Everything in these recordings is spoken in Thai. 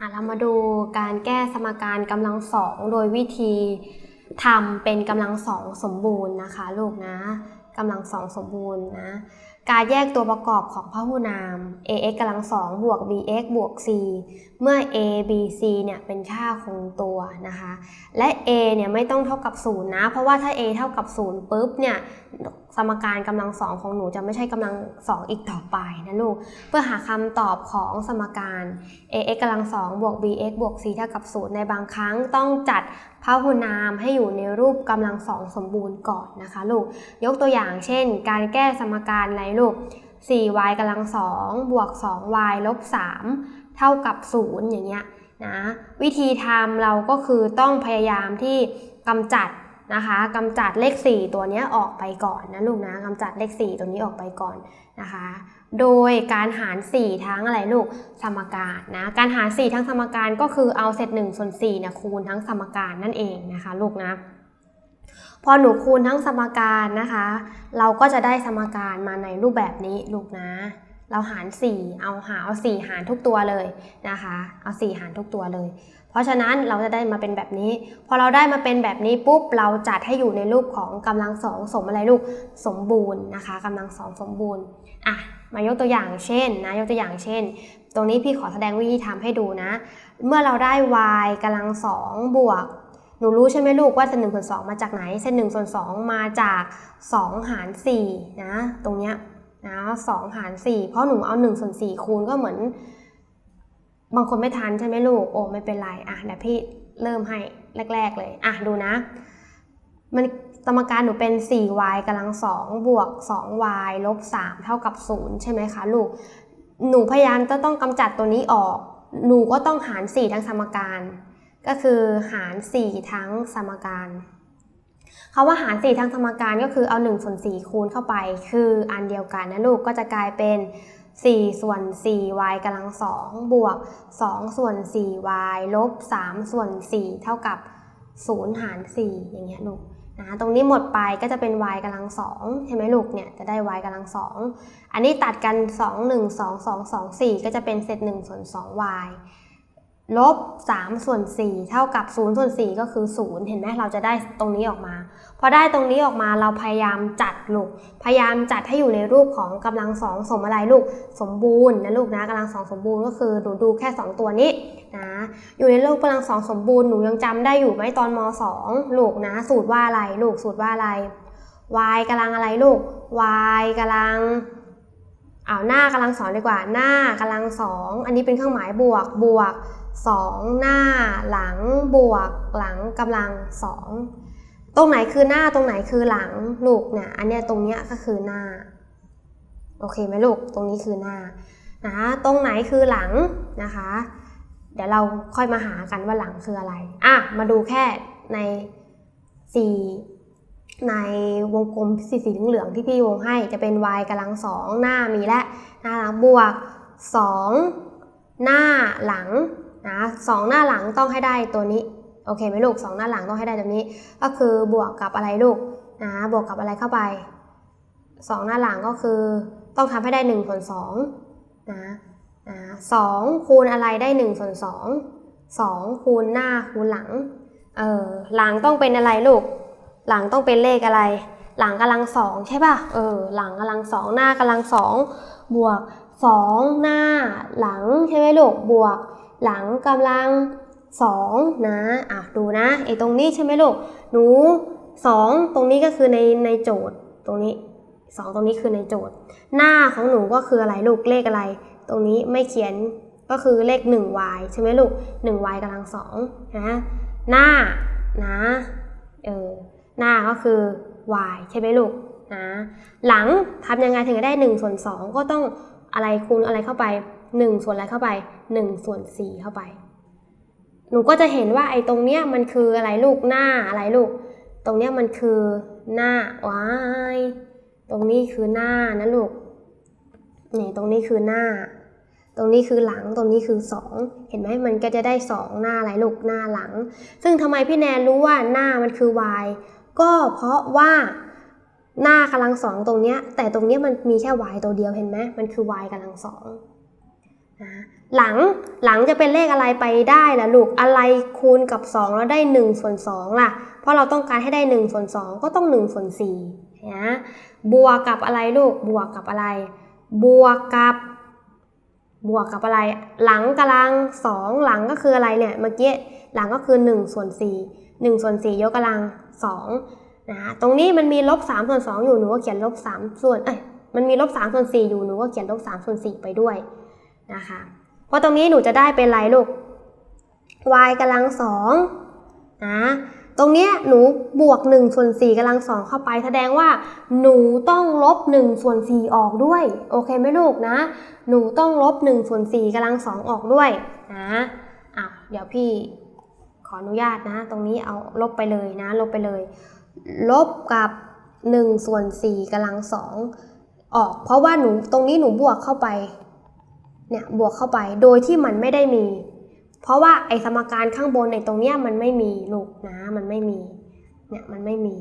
เรามาดูการแก้สมการกำลังสองโดยวิธีทำเป็นกำลังสองสมบูรณ์นะคะ ลูกนะกำลังสองสมบูรณ์นะการแยกตัวประกอบของพหุนาม ax กำลังสองบวก bx บวก c เมื่อ a b c เนี่ยเป็นค่าคงตัวนะคะ และ a เนี่ยไม่ต้องเท่ากับ 0 นะ เพราะว่าถ้า a เท่ากับ 0ปุ๊บเนี่ยสมการกำลังสองของหนูจะไม่ใช่กำลังสองอีกต่อไปนะลูก เพื่อหาคำตอบของสมการ ax กำลังสองบวก bx บวก c เท่ากับ 0 ในบางครั้งต้องจัดพหุนามให้อยู่ในรูปกำลังสองสมบูรณ์ก่อนนะคะลูก ยกตัวอย่างเช่น การแก้สมการในรูป 4y กำลังสองบวก 2y ลบ3 เท่ากับ 0 อย่างเงี้ยนะวิธีทำเราก็คือต้องพยายามที่กำจัดนะคะกำจัดเลข 4 ตัวเนี้ยออกไปก่อนนะลูกนะกำจัดเลข 4 ตัวนี้ออกไปก่อนนะคะ โดยการหาร 4 ทั้งอะไรลูกสมการนะการหาร 4 ทั้งสมการก็คือเอาเศษ1ส่วน4เนี่ยคูณทั้งสมการนั่นเองนะคะลูกนะพอหนูคูณทั้งสมการนะคะ เราก็จะได้สมการมาในรูปแบบนี้ลูกนะ เราหาร 4 เอาหาเอา 4 หารทุกตัวเลยนะคะ เอา 4 หารทุกตัวเลย เพราะฉะนั้นเราจะได้มาเป็นแบบนี้ พอเราได้มาเป็นแบบนี้ปุ๊บเราจัดให้อยู่ในรูปของกำลังสองสมอะไรลูกสมบูรณ์นะคะกำลังสองสมบูรณ์อะมายกตัวอย่างเช่นนะยกตัวอย่างเช่น ตรงนี้พี่ขอแสดงวิธีทำให้ดูนะ เมื่อเราได้ y กำลังสองบวกหนูรู้ใช่ไหมลูกว่าเศษหนึ่งส่วนสองมาจากไหนเศษหนึ่งส่วนสองมาจากสองหารสี่นะตรงเนี้ย นะสองหารสี่เพราะหนูเอาหนึ่งส่วนสี่คูณก็เหมือน บางคนไม่ทันใช่ไหมลูก โอ้ไม่เป็นไรอะเดี๋ยวพี่เริ่มให้แรก ๆ เลยอะดูนะ มันสมการหนูเป็น 4y กำลังสองบวก 2y ลบ 3 เท่ากับ 0 ใช่ไหมคะลูก หนูพยายามจะต้องกำจัดตัวนี้ออก หนูก็ต้องหาร 4 ทั้งสมการ ก็คือหาร 4 ทั้งสมการ คาว่าหาร4ทั้งสมการก็คือเอา1ส่วน4คูณเข้าไป คืออันเดียวกันนะลูกก็จะกลายเป็น 4 ส่วน 4y กำลัง 2 บวก 2 ส่วน 4y ลบ 3 ส่วน 4 เท่ากับ 0 หาร 4 อย่างเงี้ยลูกนะตรงนี้หมดไปก็จะเป็น y กำลัง2ใช่ไหมลูกเนี่ยจะได้ y กำลัง2อันนี้ตัดกัน 2 1 2 2 2 4 ก็จะเป็นเศษ1ส่วน 2y ลบ3ส่วน4เท่ากับ0ส่วน4ก็คือ 0 เห็นไหมเราจะได้ตรงนี้ออกมา พอได้ตรงนี้ออกมาเราพยายามจัดลูก พยายามจัดให้อยู่ในรูปของกำลังสองสมอะไรลูก สมบูรณ์นะลูกนะกำลังสองสมบูรณ์ก็คือหนูดูแค่ 2 ตัวนี้นะ อยู่ในรูปกำลังสองสมบูรณ์หนูยังจำได้อยู่ไหมตอนม 2 ลูกนะ สูตรว่าอะไรลูกสูตรว่าอะไร y กำลังอะไรลูก y กำลังเอาหน้ากำลังสองดีกว่าหน้ากำลังสองอันนี้เป็นเครื่องหมายบวกบวก 2 หน้าหลังบวก หลังกำลัง 2 ตรงไหนคือหน้าตรงไหนคือหลังลูกเนี่ยอันเนี้ยตรงเนี้ยก็คือหน้า โอเคไหมลูกตรงนี้คือหน้านะตรงไหนคือหลังนะคะ เดี๋ยวเราค่อยมาหากันว่าหลังคืออะไรอะมาดูแค่ในสี่ในวงกลมสีสีเหลืองที่พี่วงให้จะเป็น y กำลังสองหน้ามีและหน้าหลังบวก 2 หน้าหลัง นะสองหน้าหลังต้องให้ได้ตัวนี้โอเคไหมลูกสองหน้าหลังต้องให้ได้ตัวนี้ ก็คือบวกกับอะไรลูกนะบวกกับอะไรเข้าไปสองหน้าหลังก็คือต้องทำให้ได้1ส่วน2นะนะสองคูณอะไรได้1ส่วน2 2 คูณหน้าคูณหลังเออหลังต้องเป็นอะไรลูก หลังต้องเป็นเลขอะไร หลังกำลังสองใช่ป่ะเออหลังกำลังสองหน้ากำลังสองบวก2หน้าหลังใช่ไหมลูกบวก หลังกำลัง2นะอะดูนะไอ้ตรงนี้ใช่ไหมลูก หนู2ตรงนี้ก็คือในในโจทย์ตรงนี้2ตรงนี้คือในโจทย์ หน้าของหนูก็คืออะไรลูกเลขอะไร ตรงนี้ไม่เขียนก็คือเลข 1y ใช่ไหมลูก 1y กำลัง2นะหน้านะเออหน้าก็คือ y ใช่ไหมลูกนะหลังทำยังไงถึงจะได้1ส่วน2ก็ต้องอะไรคูณอะไรเข้าไป 1 ส่วนอะไรเข้าไป1ส่วน4เข้าไป หนูก็จะเห็นว่าไอ้ตรงเนี้ยมันคืออะไรลูกหน้าอะไรลูก ตรงเนี้ยมันคือหน้าวายตรงนี้คือหน้านะลูกนี่ตรงนี้คือหน้า ตรงนี้คือหลังตรงนี้คือ 2 เห็นไหมมันก็จะได้ 2 หน้าอะไรลูกหน้าหลัง ซึ่งทำไมพี่แนนรู้ว่าหน้ามันคือ y ก็เพราะว่าหน้ากำลังสองตรงเนี้ยแต่ตรงเนี้ยมันมีแค่ y ตัวเดียวเห็นไหมมันคือ y กำลังสอง หลังหลังจะเป็นเลขอะไรไปได้ล่ะลูกอะไรคูณกับ 2 แล้วได้ 1 ส่วน2ล่ะ เพราะเราต้องการให้ได้ 1 ส่วน 2 ก็ต้อง 1 ส่วน4นะบวกกับอะไรลูกบวกกับอะไร บวกกับบวกกับอะไร หลังกำลัง 2 หลังก็คืออะไรเนี่ยเมื่อกี้หลังก็คือ1ส่วน4 1ส่วน4ยกกำลัง2นะตรงนี้มันมีลบ3ส่วน2อยู่หนูก็เขียนลบ3ส่วนเอ้ยมันมีลบ3ส่วน4อยู่หนูก็เขียนลบ3ส่วน4ไปด้วย นะคะ เพราะตรงนี้หนูจะได้เป็นไรลูก y กำลังสองนะ ตรงเนี้ยหนูบวก1ส่วน4กำลังสองเข้าไป แสดงว่าหนูต้องลบ1ส่วน4ออกด้วย โอเคไหมลูกนะ หนูต้องลบ1ส่วน4กำลังสองออกด้วยนะอะเดี๋ยวพี่ขออนุญาตนะ ตรงนี้เอาลบไปเลยนะ ลบไปเลย ลบกับ1ส่วน4กำลังสองออก เพราะว่าหนูตรงนี้หนูบวกเข้าไป เนี่ยบวกเข้าไปโดยที่มันไม่ได้มี เพราะว่าไอสมการข้างบนในตรงเนี้ยมันไม่มีลูกนะมันไม่มีเนี่ยมันไม่มี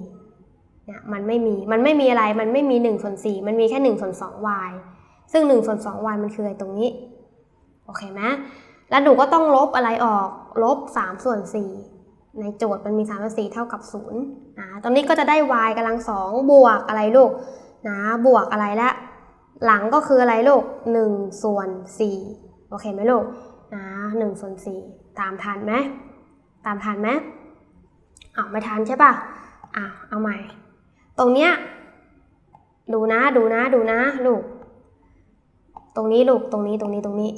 เนี่ยมันไม่มีมันไม่มีอะไรมันไม่มี1ส่วน4มันมีแค่1ส่วน2 y ซึ่ง1ส่วน2 y มันคือไอตรงนี้โอเคไหมแล้วหนูก็ต้องลบอะไรออกลบ3ส่วน4ในโจทย์มันมี3ส่วน4เท่ากับ0นะตรงนี้ก็จะได้ y กำลัง2บวกอะไรลูกนะบวกอะไรละ หลังก็คืออะไรลูก1ส่วน4โอเคไหมลูกนะ1ส่วน4ตามทันไหมตามทันไหมอ้าวไม่ทันใช่ป่ะอะเอาใหม่ ตรงเนี้ยดูนะดูนะดูนะลูก ตรงนี้ลูกตรงนี้ตรงนี้ตรงนี้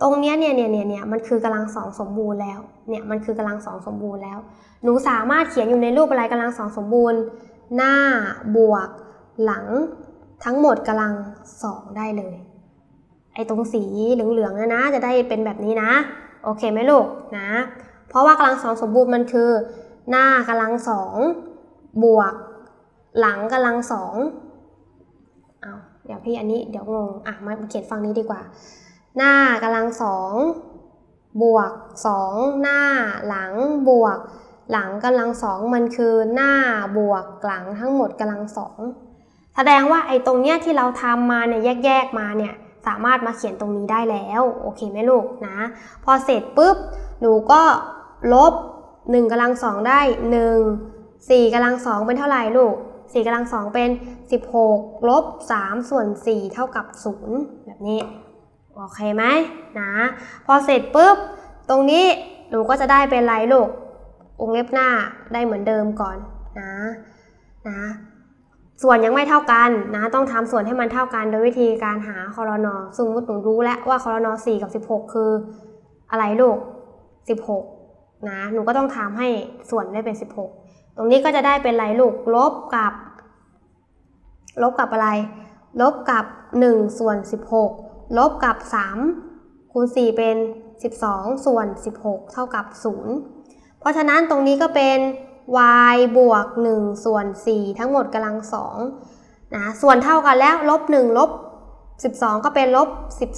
ตรงเนี้ยเนี่ยเนี่ยเนี่ยเนี่ยมันคือกำลังสองสมบูรณ์แล้วเนี่ยมันคือกำลังสองสมบูรณ์แล้ว หนูสามารถเขียนอยู่ในรูปอะไรกำลังสองสมบูรณ์ หน้าบวกหลัง ทั้งหมดกำลังสองได้เลย ไอ้ตรงสีเหลืองๆนะนะ จะได้เป็นแบบนี้นะ โอเคไหมลูกนะ เพราะว่ากำลังสองสมบูรณ์มันคือ หน้ากำลังสองบวก หลังกำลังสองเอาเดี๋ยวพี่อันนี้เดี๋ยวงงอะมาเขียนฟังนี้ดีกว่า หน้ากำลังสองบวกสองหน้าหลังบวก หลังกำลังสองมันคือหน้าบวกหลังทั้งหมดกำลังสอง ดงว่าไอ้ตรงเนี้ยที่เราทำมาเนี่ยแยกๆมาเนี่ยสามารถมาเขียนตรงนี้ได้แล้วโอเคไหมลูกนะ พอเสร็จปุ๊บหนูก็ลบ1กำลังสองได้1 4กำลังสองเป็นเท่าไหร่ลูก4กำลังสองเป็น 16ลบ3ส่วน4เท่ากับ 0 แบบนี้โอเคไหมนะพอเสร็จปุ๊บตรงนี้หนูก็จะได้เป็นไรลูกวงเล็บหน้าได้เหมือนเดิมก่อนนะนะ ส่วนยังไม่เท่ากันนะ ต้องทำส่วนให้มันเท่ากัน โดยวิธีการหาคอรนอสมมติหนูรู้แล้วว่าคอรนอ4กับ 16 คืออะไรลูก 16 นะ หนูก็ต้องทำให้ส่วนได้เป็น 16 ตรงนี้ก็จะได้เป็นไรลูก ลบกับ ลบกับอะไร ลบกับ 1 ส่วน 16 ลบกับ 3 คูณ 4 เป็น 12 ส่วน 16 เท่ากับ 0 เพราะฉะนั้นตรงนี้ก็เป็น y บวก 1 ส่วน 4 ทั้งหมดกำลัง2นะส่วนเท่ากันแล้วลบ1ลบ12 ก็เป็นลบ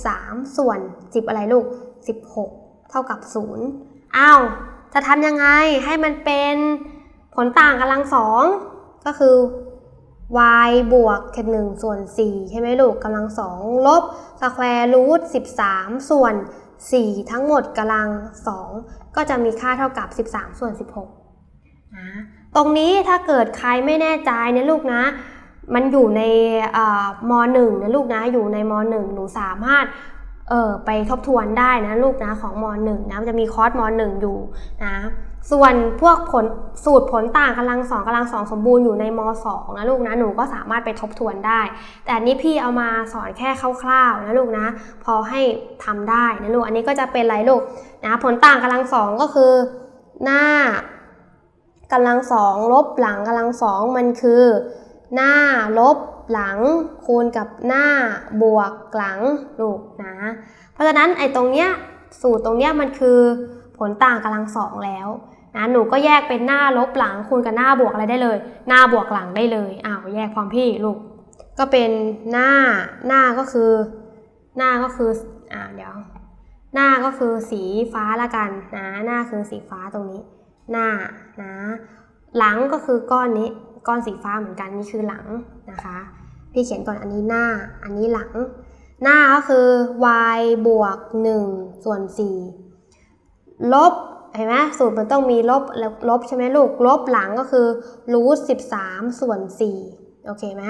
13 ส่วน 10 อะไรลูก 16 เท่ากับ 0 อ้าว จะทำยังไงให้มันเป็นผลต่างกำลัง2ก็คือ y บวกแค่1ส่วน 4 ใช่ไหมลูกกำลัง2ลบสแควร์รูท13 ส่วน 4 ทั้งหมดกำลัง2ก็จะมีค่าเท่ากับ 13 ส่วน 16 ตรงนี้ถ้าเกิดใครไม่แน่ใจนะลูกนะ มันอยู่ในมหนึ่งนะลูกนะ อยู่ในมหนึ่งหนูสามารถเออไปทบทวนได้นะลูกนะของมหนึ่งนะมันจะมีคอร์สมหนึ่งอยู่นะ ส่วนพวกผลสูตรผลต่างกำลังสองกำลังสองสมบูรณ์อยู่ในมสองนะลูกนะหนูก็สามารถไปทบทวนได้ แต่อันนี้พี่เอามาสอนแค่คร่าวๆนะลูกนะ พอให้ทำได้นะลูกอันนี้ก็จะเป็นอะไรลูกนะผลต่างกำลังสองก็คือหน้า กำลังสองลบหลังกำลังสองมันคือ หน้าลบหลังคูณกับหน้าบวกหลังลูกนะ เพราะฉะนั้นไอ้ตรงเนี้ยสูตรตรงเนี้ยมันคือผลต่างกำลังสองแล้วนะหนูก็แยกเป็นหน้าลบหลังคูณกับหน้าบวกอะไรได้เลย หน้าบวกหลังได้เลยอ้าวแยกพร้อมพี่ลูกก็เป็นหน้าหน้าก็คือ หน้าก็คืออ่าเดี๋ยว หน้าก็คือสีฟ้าละกันนะหน้าคือสีฟ้าตรงนี้ หน้า นะหลังก็คือก้อนนี้ก้อนสีฟ้าเหมือนกันนี่คือหลังนะคะพี่เขียนก่อนอันนี้หน้าอันนี้หลัง หน้าก็คือ y บวก 1 ส่วน 4 ลบเห็นไหมสูตรมันต้องมีลบแล้วลบใช่ไหมลูกลบหลังก็คือรูท13ส่วน4โอเคไหม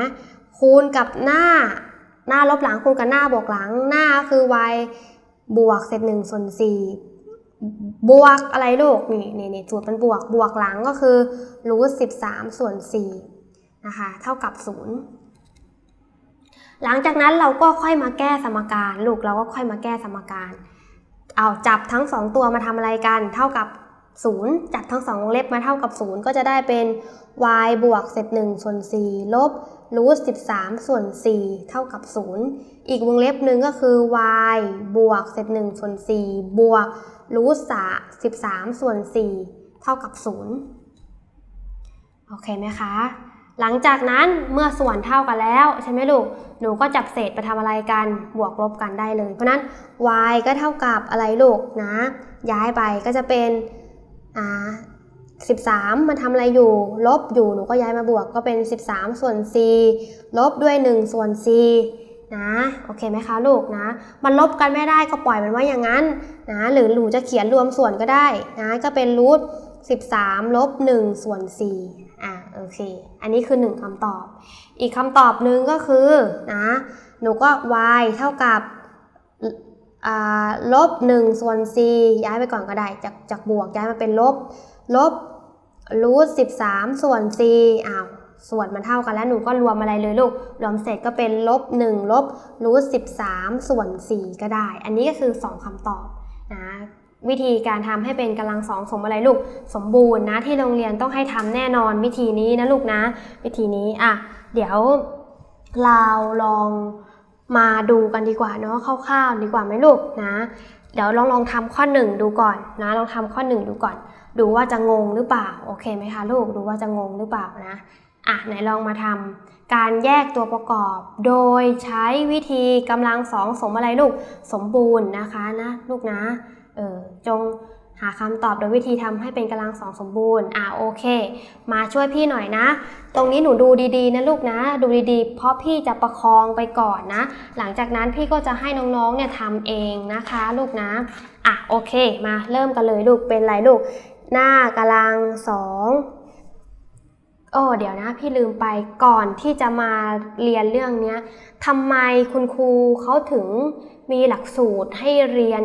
คูณกับหน้าหน้าลบหลังคูณกับหน้าบวกหลังหน้าคือ y บวกเศษ1ส่วน4 บวกอะไรลูกนี่นี่นี่สูตรมันบวกบวกหลังก็คือรูท13ส่วน4นะคะเท่ากับ0หลังจากนั้นเราก็ค่อยมาแก้สมการลูกเราก็ค่อยมาแก้สมการ เอาจับทั้ง 2 ตัวมาทำอะไรกัน เท่ากับ 0 จับทั้ง 2 วงเล็บมาเท่ากับ 0 ก็จะได้เป็น y บวกเศษ1ส่วน4ลบรูท13ส่วน4เท่ากับ 0 อีกวงเล็บหนึ่งก็คือ y บวกเศษ1ส่วน4บวก รูท13ส่วน4เท่ากับ0โอเคไหมคะ หลังจากนั้นเมื่อส่วนเท่ากันแล้วใช่ไหมลูก หนูก็จับเศษไปทำอะไรกัน บวกลบกันได้เลย เพราะนั้น y ก็เท่ากับอะไรลูกนะ ย้ายไปก็จะเป็นอ่า13 มันทำอะไรอยู่ ลบอยู่ หนูก็ย้ายมาบวกก็เป็น 13 ส่วน 4 ลบด้วย 1 ส่วน 4 นะโอเคไหมคะลูกนะ มันลบกันไม่ได้ก็ปล่อยมันไว้อย่างนั้นนะหรือหนูจะเขียนรวมส่วนก็ได้นะก็เป็นรูท13ลบ1ส่วน4อะโอเค อันนี้คือ 1คำตอบ อีกคำตอบหนึ่งก็คือนะหนูก็ y เท่ากับอ่าลบ1ส่วน c ย้ายไปก่อนก็ได้จากจากบวกย้ายมาเป็นลบลบรูท13ส่วน c อ้าว ส่วนมันเท่ากันแล้วหนูก็รวมอะไรเลยลูก รวมเสร็จก็เป็นลบ1ลบรูท13ส่วน 4 ก็ได้ อันนี้ก็คือ 2คำตอบนะวิธีการทำให้เป็นกำลังสองสมอะไรลูก สมบูรณ์นะที่โรงเรียนต้องให้ทำแน่นอนวิธีนี้นะลูกนะ วิธีนี้อะเดี๋ยวเราลองมาดูกันดีกว่าเนาะคร่าวๆดีกว่าไหมลูกนะ เดี๋ยวลองลองทำข้อหนึ่งดูก่อนนะลองทำข้อหนึ่งดูก่อน ดูว่าจะงงหรือเปล่าโอเคไหมคะลูกดูว่าจะงงหรือเปล่านะ อะไหนลองมาทำการแยกตัวประกอบ โดยใช้วิธีกำลังสองสมอะไรลูกสมบูรณ์นะคะนะลูกนะเออจงหาคำตอบโดยวิธีทำให้เป็นกำลังสองสมบูรณ์ อ่าโอเค มาช่วยพี่หน่อยนะ ตรงนี้หนูดูดีๆนะลูกนะ ดูดีๆ เพราะพี่จะประคองไปก่อนนะ หลังจากนั้นพี่ก็จะให้น้องๆเนี่ยทำเองนะคะลูกนะ อะโอเค มาเริ่มกันเลยลูกเป็นไรลูก หน้ากำลังสอง โอ้เดี๋ยวนะ พี่ลืมไปก่อนที่จะมาเรียนเรื่องเนี้ยทำไมคุณครูเขาถึงมีหลักสูตรให้เรียน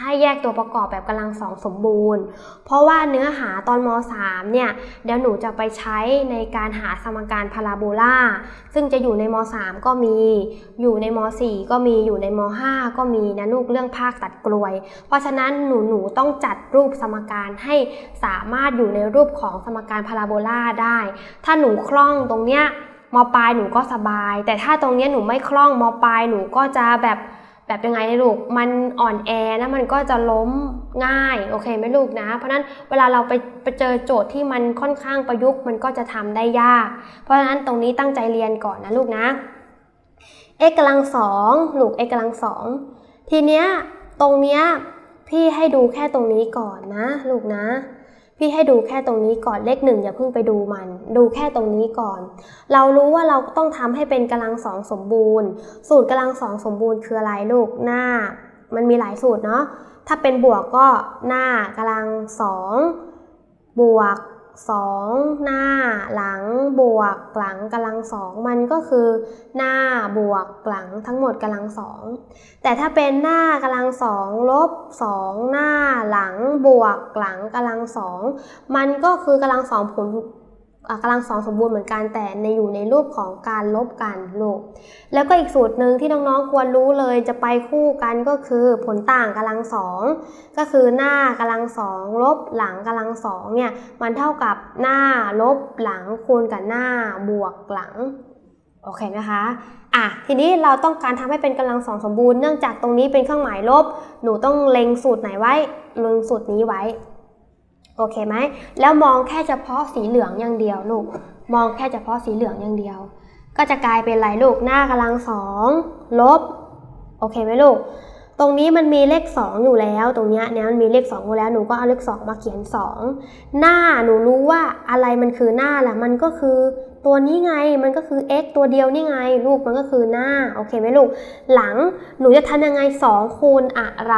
ให้แยกตัวประกอบแบบกำลังสองสมบูรณ์ เพราะว่าเนื้อหาตอนม .3 เนี่ย เดี๋ยวหนูจะไปใช้ในการหาสมการพาราโบลาซึ่งจะอยู่ในม .3 ก็มี อยู่ในม .4 ก็มีอยู่ในม .5 ก็มีนะลูกเรื่องภาคตัดกลวย เพราะฉะนั้นหนูหนูต้องจัดรูปสมการให้สามารถอยู่ในรูปของสมการพาราโบลาได้ ถ้าหนูคล่องตรงเนี้ยมปลายหนูก็สบาย แต่ถ้าตรงเนี้ยหนูไม่คล่องมปลายหนูก็จะแบบ แบบยังไงนะลูก มันอ่อนแอแล้วมันก็จะล้มง่ายโอเคไหมลูกนะ เพราะนั้นเวลาเราไปไปเจอโจทย์ที่มันค่อนข้างประยุกต์มันก็จะทำได้ยาก เพราะฉะนั้นตรงนี้ตั้งใจเรียนก่อนนะลูกนะ x กำลังสองลูก x กำลังสองทีเนี้ยตรงเนี้ยพี่ให้ดูแค่ตรงนี้ก่อนนะ ลูกนะ พี่ให้ดูแค่ตรงนี้ก่อนเลขหนึ่งอย่าเพิ่งไปดูมัน ดูแค่ตรงนี้ก่อน เรารู้ว่าเราต้องทำให้เป็นกำลังสองสมบูรณ์ สูตรกำลังสองสมบูรณ์คืออะไรลูกหน้า มันมีหลายสูตรเนาะถ้าเป็นบวกก็หน้ากำลังสองบวก สองหน้าหลังบวกหลังกำลังสองมันก็คือ หน้าบวกหลังทั้งหมดกำลังสองแต่ถ้าเป็นหน้ากำลังสองลบสองหน้าหลังบวกหลังกำลังสองมันก็คือกำลังสองผล กำลังสองสมบูรณ์เหมือนกันแต่ในอยู่ในรูปของการลบกันลูก แล้วก็อีกสูตรหนึ่งที่น้องๆควรรู้เลยจะไปคู่กันก็คือผลต่างกำลังสองก็คือหน้ากำลังสองลบหลังกำลังสองเนี่ยมันเท่ากับหน้าลบหลังคูณกับหน้าบวกหลังโอเคไหมคะอะทีนี้เราต้องการทำให้เป็นกำลังสองสมบูรณ์เนื่องจากตรงนี้เป็นเครื่องหมายลบ หนูต้องเล็งสูตรไหนไว้เล็งสูตรนี้ไว้ โอเคไหมแล้วมองแค่เฉพาะสีเหลืองอย่างเดียวลูก มองแค่เฉพาะสีเหลืองอย่างเดียว ก็จะกลายเป็นไรลูกหน้ากำลังสองลบโอเคไหมลูก ตรงนี้มันมีเลข 2 อยู่แล้ว ตรงเนี้ยเนี่ยมันมีเลข2อยู่แล้วหนูก็เอาเลข 2 มาเขียน 2 หน้าหนูรู้ว่าอะไรมันคือหน้าล่ะมันก็คือตัวนี้ไงมันก็คือ x ตัวเดียวนี่ไง ลูกมันก็คือหน้าโอเคไหมลูก หลังหนูจะทำยังไง 2 คูณอะไร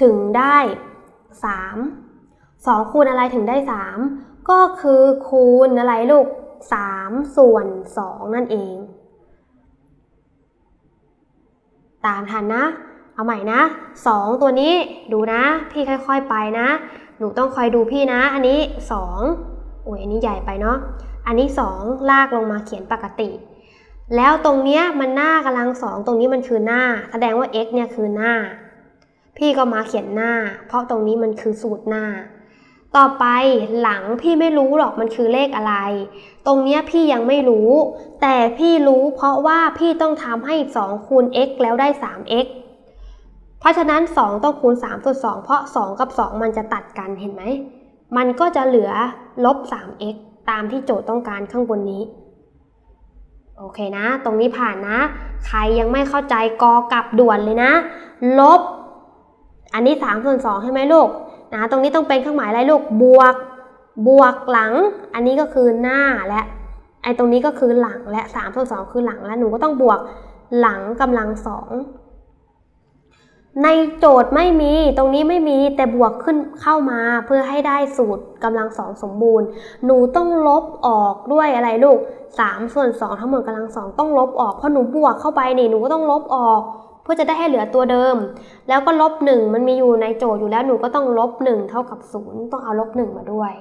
ถึงได้ 3 2คูณอะไรถึงได้ 3 ก็คือคูณอะไรลูก 3 ส่วน 2 นั่นเอง ตามทันนะ เอาใหม่นะ 2 ตัวนี้ดูนะ พี่ค่อยๆไปนะ หนูต้องคอยดูพี่นะ อันนี้ 2 โอ้ยอันนี้ใหญ่ไปเนาะ อันนี้ 2 ลากลงมาเขียนปกติ แล้วตรงเนี้ยมันหน้ากำลังสองตรงนี้มันคือหน้า แสดงว่า x เนี่ยคือหน้าพี่ก็มาเขียนหน้า เพราะตรงนี้มันคือสูตรหน้า ต่อไปหลังพี่ไม่รู้หรอกมันคือเลขอะไร ตรงเนี้ยพี่ยังไม่รู้ แต่พี่รู้เพราะว่าพี่ต้องทำให้ 2 คูณ x แล้วได้ 3x เพราะฉะนั้น 2 ต้องคูณ3ส่วน2เพราะ 2 กับ 2 มันจะตัดกันเห็นไหม มันก็จะเหลือลบ 3x ตามที่โจทย์ต้องการข้างบนนี้ โอเคนะ ตรงนี้ผ่านนะ ใครยังไม่เข้าใจกอกลับด่วนเลยนะ ลบ อันนี้3ส่วน2ใช่ไหมลูก นะตรงนี้ต้องเป็นเครื่องหมายอะไรลูกบวก บวกหลัง อันนี้ก็คือหน้าและไอ้ตรงนี้ก็คือหลังและ3ส่วน2คือหลังและหนูก็ต้องบวกหลังกำลังสองในโจทย์ไม่มีตรงนี้ไม่มีแต่บวกขึ้นเข้ามาเพื่อให้ได้สูตรกำลังสองสมบูรณ์ หนูต้องลบออกด้วยอะไรลูก3ส่วน2ทั้งหมดกำลังสองต้องลบออกเพราะหนูบวกเข้าไปนี่หนูก็ต้องลบออก เพื่อจะได้ให้เหลือตัวเดิม แล้วก็ลบ1มันมีอยู่ในโจทย์อยู่แล้วหนูก็ต้องลบ1เท่ากับ 0 ต้องเอาลบ1มาด้วย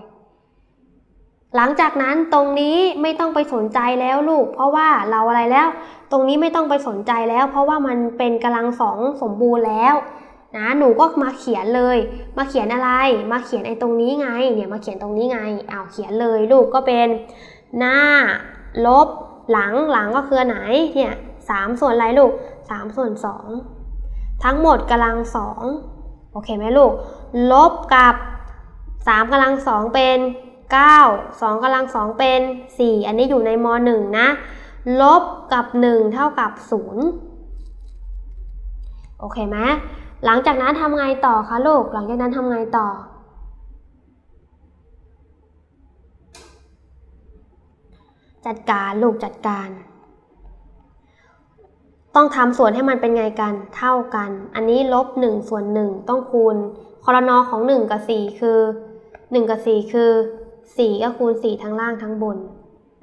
หลังจากนั้นตรงนี้ไม่ต้องไปสนใจแล้วลูก เพราะว่าเราอะไรแล้ว ตรงนี้ไม่ต้องไปสนใจแล้ว เพราะว่ามันเป็นกำลังสองสมบูรณ์แล้วนะหนูก็มาเขียนเลย มาเขียนอะไร มาเขียนไอ้ตรงนี้ไง เนี่ยมาเขียนตรงนี้ไงอ้าวเขียนเลยลูกก็เป็นหน้า ลบ หลังหลังก็คือไหนเนี่ยสามส่วนอะไรลูก สามส่วนสองทั้งหมดกำลังสองโอเคไหมลูก ลบกับสามกำลังสองเป็นเก้าสองกำลังสองเป็นสี่อันนี้อยู่ในมหนึ่งนะ ลบกับ 1 เท่ากับ 0 โอเคไหมหลังจากนั้นทำไงต่อคะลูก หลังจากนั้นทำไงต่อจัดการลูกจัดการ ต้องทำส่วนให้มันเป็นไงกันเท่ากัน อันนี้ลบ1ส่วน1ต้องคูณคอรนอของ 1 กับ 4 คือ 1 กับ 4 คือ 4 ก็คูณ 4 ทั้งล่างทั้งบน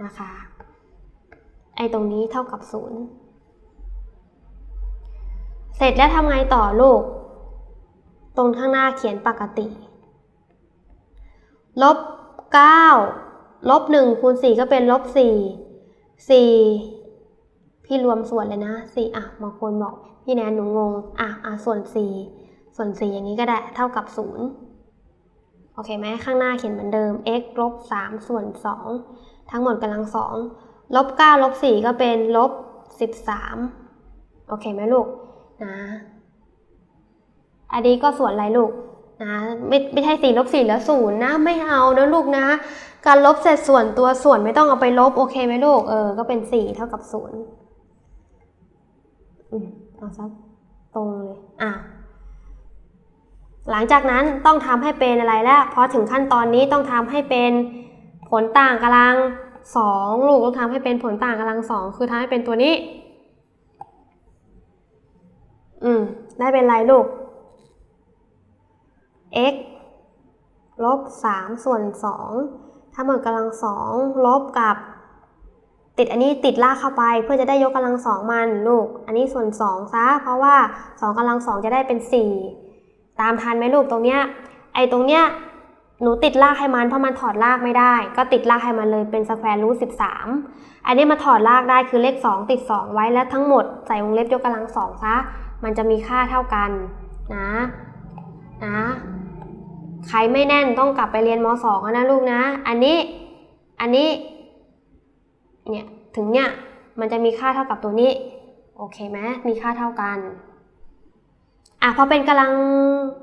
นะคะ ไอตรงนี้เท่ากับศูนย์เสร็จแล้วทำไงต่อลูก ตรงข้างหน้าเขียนปกติ ลบ 9 ลบ 1 คูณ 4 ก็เป็นลบ 4 4 พี่รวมส่วนเลยนะ4อะบางคนบอกพี่แนนหนูงงอะอะส่วน4ส่วน4อย่างนี้ก็ได้เท่ากับ0โอเคไหมข้างหน้าเขียนเหมือนเดิม x ลบ3ส่วน2ทั้งหมดกำลัง2ลบ9ลบ4ก็เป็นลบ13โอเคไหมลูกนะอันนี้ก็ส่วนอะไรลูกนะไม่ไม่ใช่4ลบ4เหลือ0นย์นะไม่เอานะลูกนะ การลบเศษส่วนตัวส่วนไม่ต้องเอาไปลบโอเคไหมลูกเออก็เป็น4เท่ากับ0อืม เอาซะตรงเลย อะ หลังจากนั้นต้องทำให้เป็นอะไรแล้ว พอถึงขั้นตอนนี้ต้องทำให้เป็นผลต่างกำลังสองลูกต้องทำให้เป็นผลต่างกำลังสองคือทำให้เป็นตัวนี้ อืม ได้เป็นไรลูก x ลบสามส่วนสองถ้าหมดกำลังสองลบกับ ติดอันนี้ติดลากเข้าไปเพื่อจะได้ยกกำลังสองมันลูก อันนี้ส่วนสองซะเพราะว่าสองกำลังสองจะได้เป็นสี่ตามทันไหมลูกตรงเนี้ยไอ้ตรงเนี้ยหนูติดลากให้มันเพราะมันถอดลากไม่ได้ ก็ติดลากให้มันเลยเป็นสแควร์รูทสิบสามอันนี้มาถอดลากได้คือเลข 2 ติด 2 ไว้แล้วทั้งหมดใส่วงเล็บยกกำลังสองซะ มันจะมีค่าเท่ากันนะนะใครไม่แน่นต้องกลับไปเรียนม .2 นะลูกนะ อันนี้ อันนี้ เนี่ยถึงเนี่ยมันจะมีค่าเท่ากับตัวนี้โอเคไหมมีค่าเท่ากันอะพอเป็นกำลัง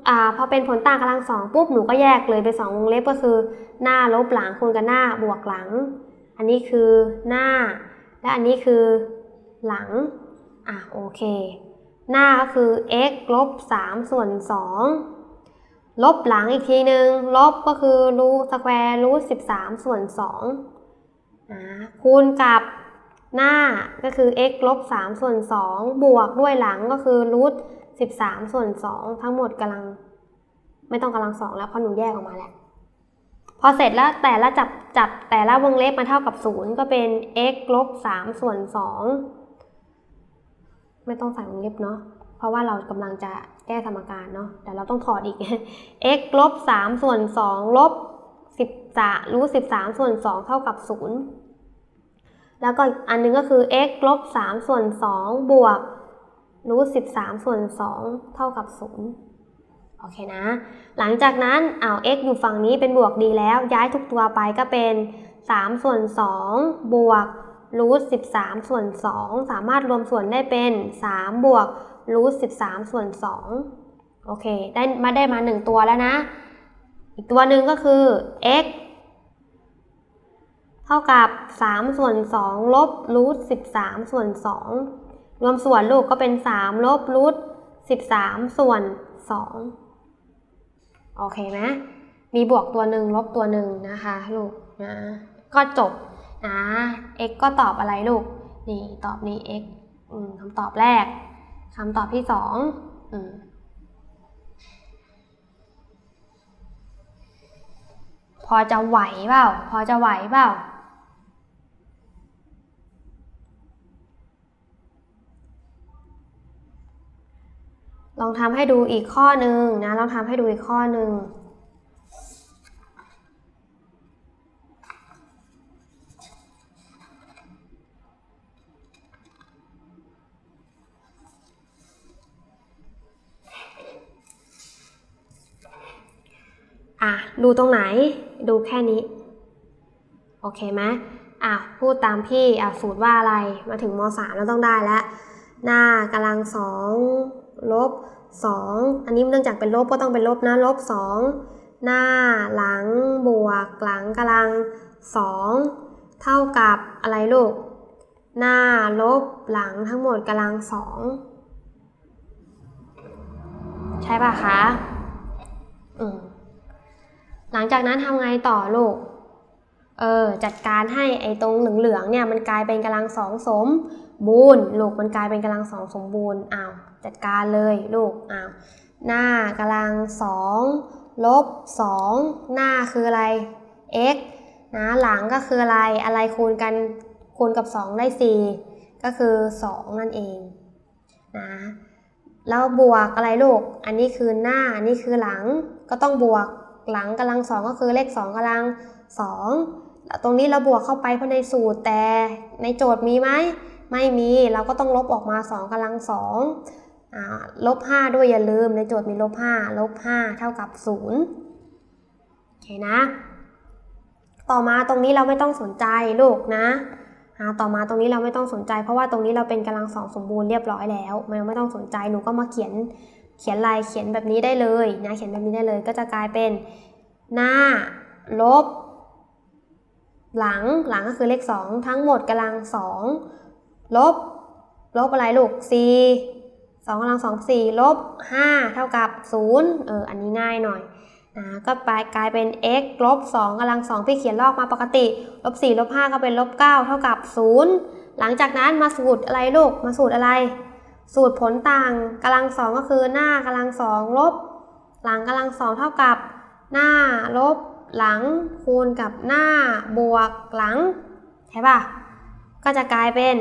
อ่าพอเป็นผลต่างกำลังสองปุ๊บหนูก็แยกเลยไปสองวงเล็บก็คือ หน้าลบหลังคูณกับหน้าบวกหลัง อันนี้คือหน้า และอันนี้คือหลังอะโอเค หน้าก็คือ x ลบ3ส่วน2ลบหลังอีกทีหนึ่งลบก็คือรูทสแควร์รูท13 ส่วน 2 คูณกับหน้าก็คือ x ลบ3ส่วน2บวกด้วยหลังก็คือรูท13 ส่วน 2 ทั้งหมดกำลัง ไม่ต้องกำลังสองแล้วเพราะหนูแยกออกมาแล้ว พอเสร็จแล้วแต่ละจับจับแต่ละวงเล็บมาเท่ากับ 0 ก็เป็น x ลบ3ส่วน 2 ไม่ต้องใส่วงเล็บเนาะเพราะว่าเรากำลังจะแก้สมการเนาะแต่เราต้องถอดอีก x ลบ3ส่วน2ลบ จะรู้13 ส่วน 2 เท่ากับ 0 แล้วก็อันหนึงก็คือ x ลบ 3 ส่วน 2 บวกรู้13 ส่วน 2 เท่ากับ 0 โอเคนะ หลังจากนั้นเอา x อยู่ฝั่งนี้เป็นบวกดีแล้ว ย้ายทุกตัวไปก็เป็น 3 ส่วน 2 บวกรูท13 ส่วน 2 สามารถรวมส่วนได้เป็น 3 บวกรูท13 ส่วน 2 โอเค ได้มาได้มา 1 ตัวแล้วนะ อีกตัวหนึ่งก็คือ x เท่ากับ 3 ส่วน 2 ลบรูท13 ส่วน 2 รวมส่วนลูกก็เป็น 3 ลบรูท13 ส่วน 2 โอเคไหมมีบวกตัวหนึ่งลบตัวหนึ่งนะคะ ลูกนะก็จบนะ x ก็ตอบอะไรลูก นี่ตอบนี่ x อืมคำตอบแรกคำตอบที่สองอพอจะไหวเปล่า พอจะไหวเปล่า ลองทำให้ดูอีกข้อหนึ่งนะ ลองทำให้ดูอีกข้อหนึ่งอะ ดูตรงไหน ดูแค่นี้ โอเคไหมอะ พูดตามพี่ อะ สูตรว่าอะไร มาถึงมสามแล้วต้องได้แล้ว หน้ากำลังสอง ลบสองอันนี้เนื่องจากเป็นลบก็ต้องเป็นลบนะลบสองหน้าหลังบวกหลังกำลังสองเท่ากับอะไรลูก หน้าลบหลังทั้งหมดกำลังสองใช่ป่ะคะอืมหลังจากนั้นทำไงต่อลูกเออจัดการให้ไอ้ตรงเหลืองๆเนี่ยมันกลายเป็นกำลังสองสม บูรณ์ลูกมันกลายเป็นกำลังสองสมบูรณ์อ้าวจัดการเลยลูกอ้าวหน้ากำลังสองลบสองหน้าคืออะไร x นะหลังก็คืออะไรอะไรคูณกันคูณกับ 2 ได้ 4 ก็คือ 2 นั่นเองนะแล้วบวกอะไรลูก อันนี้คือหน้า อันนี้คือหลัง ก็ต้องบวกหลังกำลังสองก็คือเลข 2กำลังสองแล้วตรงนี้เราบวกเข้าไปเพราะในสูตรแต่ในโจทย์มีไหม ไม่มีเราก็ต้องลบออกมา 2กำลังสองลบ5ด้วยอย่าลืมในโจทย์มีลบ5ลบ5เท่ากับ0โอเคนะ ต่อมาตรงนี้เราไม่ต้องสนใจลูกนะต่อมาตรงนี้เราไม่ต้องสนใจ เพราะว่าตรงนี้เราเป็นกำลังสองสมบูรณ์เรียบร้อยแล้วไม่ไม่ต้องสนใจหนูก็มาเขียนเขียนลายเขียนแบบนี้ได้เลยนะเขียนแบบนี้ได้เลยก็จะกลายเป็นหน้าลบ หลังหลังก็คือเลข 2 ทั้งหมดกำลัง2 ลบ ลบอะไรลูก 4 2กำลัง2 4ลบ 5 เท่ากับ 0 เออ อันนี้ง่ายหน่อยนะก็ไปกลายเป็น x ลบ2กำลัง2ที่เขียนลอกมาปกติ ลบ4ลบ5ก็เป็นลบ9เท่ากับ 0 หลังจากนั้นมาสูตรอะไรลูก มาสูตรอะไร สูตรผลต่างกำลังสองก็คือหน้ากำลังสองลบ หลังกำลังสองเท่ากับ หน้าลบหลังคูณกับหน้าบวกหลัง ใช่ป่ะ ก็จะกลายเป็น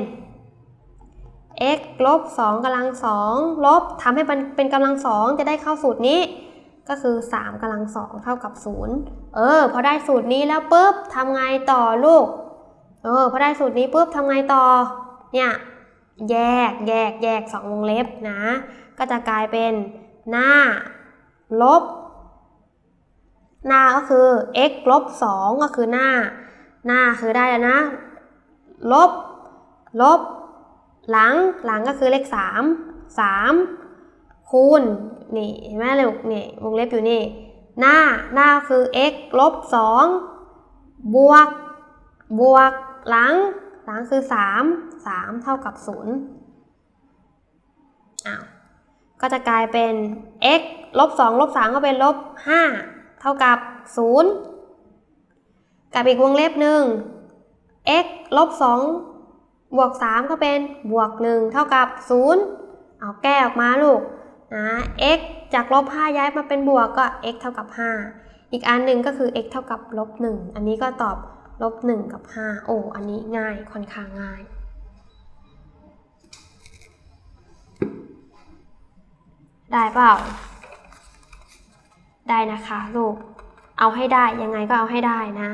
x ลบ2กำลัง2ลบทำให้มันเป็นกำลัง2จะได้เข้าสูตรนี้ ก็คือ 3กำลัง2เท่ากับ 0 เออ พอได้สูตรนี้แล้วปุ๊บทำไงต่อลูก เออ พอได้สูตรนี้ปุ๊บทำไงต่อ เนี่ย แยกแยกแยกสองวงเล็บนะ ก็จะกลายเป็นหน้า ลบ หน้าก็คือ x ลบ2ก็คือหน้า หน้าคือได้แล้วนะ ลบ ลบ หลังหลังก็คือเลข 3 3 คูณนี่เห็นไหมลูกนี่วงเล็บอยู่นี่ หน้าหน้าคือ x ลบ 2 บวก บวก หลัง หลังคือ 3 3 เท่ากับ 0อ้าวก็จะกลายเป็น x ลบ 2 ลบ 3 ก็เป็นลบ 5 เท่ากับ 0 กับอีกวงเล็บหนึ่ง x ลบ 2 บวก 3 ก็เป็นบวก 1 เท่ากับ 0 เอาแก้ออกมาลูกนะ x จากลบ 5 ย้ายมาเป็นบวกก็ x เท่ากับ 5 อีกอันหนึ่งก็คือ x เท่ากับลบ 1 อันนี้ก็ตอบลบ 1 กับ 5 โอ้ อันนี้ง่ายค่อนข้างง่าย ได้เปล่า ได้นะคะลูก เอาให้ได้ยังไงก็เอาให้ได้นะ